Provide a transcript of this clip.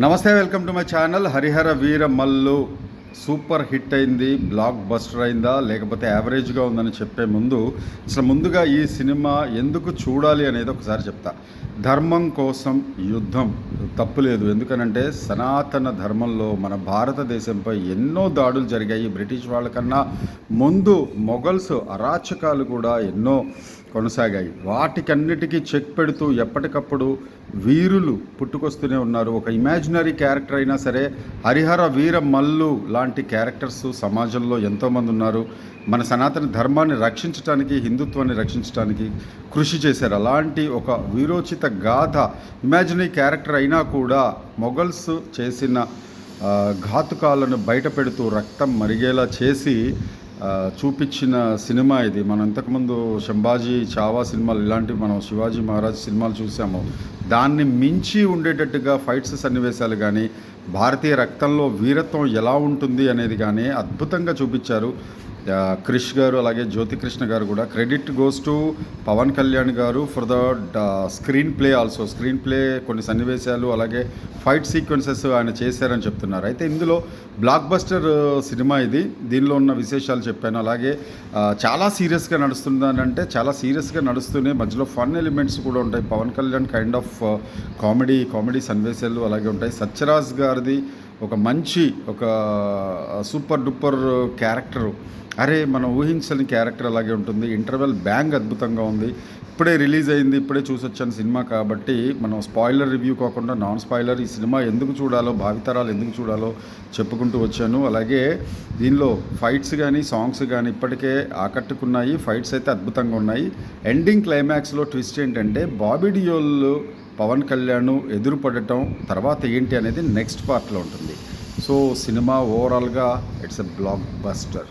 నమస్తే welcome to my channel. Harihara Veera Mallu super hit అయింది blockbuster అయిందా లేకపోతే యావరేజ్గా ఉందని చెప్పే ముందు అసలు ముందుగా ఈ సినిమా ఎందుకు చూడాలి అనేది ఒకసారి చెప్తా. ధర్మం కోసం యుద్ధం తప్పులేదు. ఎందుకనంటే సనాతన ధర్మంలో మన భారతదేశంపై ఎన్నో దాడులు జరిగాయి. బ్రిటిష్ వాళ్ళకన్నా ముందు మొఘల్స్ అరాచకాలు కూడా ఎన్నో కొనసాగాయి. వాటికన్నిటికీ చెక్ పెడుతూ ఎప్పటికప్పుడు వీరులు పుట్టుకొస్తూనే ఉన్నారు. ఒక ఇమాజినరీ క్యారెక్టర్ అయినా సరే హరిహర వీర మల్లు లాంటి క్యారెక్టర్స్ సమాజంలో ఎంతోమంది ఉన్నారు. మన సనాతన ధర్మాన్ని రక్షించడానికి హిందుత్వాన్ని రక్షించడానికి కృషి చేశారు. అలాంటి ఒక వీరోచిత గాథ ఇమాజినరీ క్యారెక్టర్ అయినా కూడా మొఘల్స్ చేసిన ఘాతుకాలను బయట పెడుతూ రక్తం మరిగేలా చేసి చూపించిన సినిమా ఇది. మనం ఇంతకుముందు శంభాజీ చావా సినిమాలు ఇలాంటివి మనం శివాజీ మహారాజ్ సినిమాలు చూసాము. దాన్ని మించి ఉండేటట్టుగా ఫైట్స్ సన్నివేశాలు కానీ భారతీయ రక్తంలో వీరత్వం ఎలా ఉంటుంది అనేది కానీ అద్భుతంగా చూపించారు. క్రిష్ గారు అలాగే జ్యోతి కృష్ణ గారు కూడా. Credit goes to Pawan Kalyan గారు for the screenplay also. Screenplay కొన్ని సన్నివేశాలు అలాగే ఫైట్ సీక్వెన్సెస్ ఆయన చేశారని చెప్తున్నారు. అయితే ఇందులో బ్లాక్ బస్టర్ సినిమా ఇది. దీనిలో ఉన్న విశేషాలు చెప్పాను. అలాగే చాలా సీరియస్గా నడుస్తుందనంటే చాలా సీరియస్గా నడుస్తూనే మధ్యలో ఫన్ ఎలిమెంట్స్ కూడా ఉంటాయి. Pawan Kalyan kind of comedy comedy సన్నివేశాలు అలాగే ఉంటాయి. సత్యరాజ్ గారిది ఒక మంచి ఒక సూపర్ డూపర్ క్యారెక్టరు. అరే మనం ఊహించని క్యారెక్టర్ అలాగే ఉంటుంది. ఇంటర్వెల్ బ్యాంగ్ అద్భుతంగా ఉంది. ఇప్పుడే రిలీజ్ అయింది ఇప్పుడే చూసొచ్చాను సినిమా కాబట్టి మనం స్పాయిలర్ రివ్యూ కాకుండా నాన్ స్పాయిలర్ ఈ సినిమా ఎందుకు చూడాలో భావితరాలు ఎందుకు చూడాలో చెప్పుకుంటూ వచ్చాను. అలాగే దీనిలో ఫైట్స్ కానీ సాంగ్స్ కానీ ఇప్పటికే ఆకట్టుకున్నాయి. ఫైట్స్ అయితే అద్భుతంగా ఉన్నాయి. ఎండింగ్ క్లైమాక్స్లో ట్విస్ట్ ఏంటంటే బాబీ డియోల్ పవన్ కళ్యాణ్ ఎదురుపడటం తర్వాత ఏంటి అనేది నెక్స్ట్ పార్ట్లో ఉంటుంది. సో సినిమా ఓవరాల్గా ఇట్స్ ఎ బ్లాక్ బస్టర్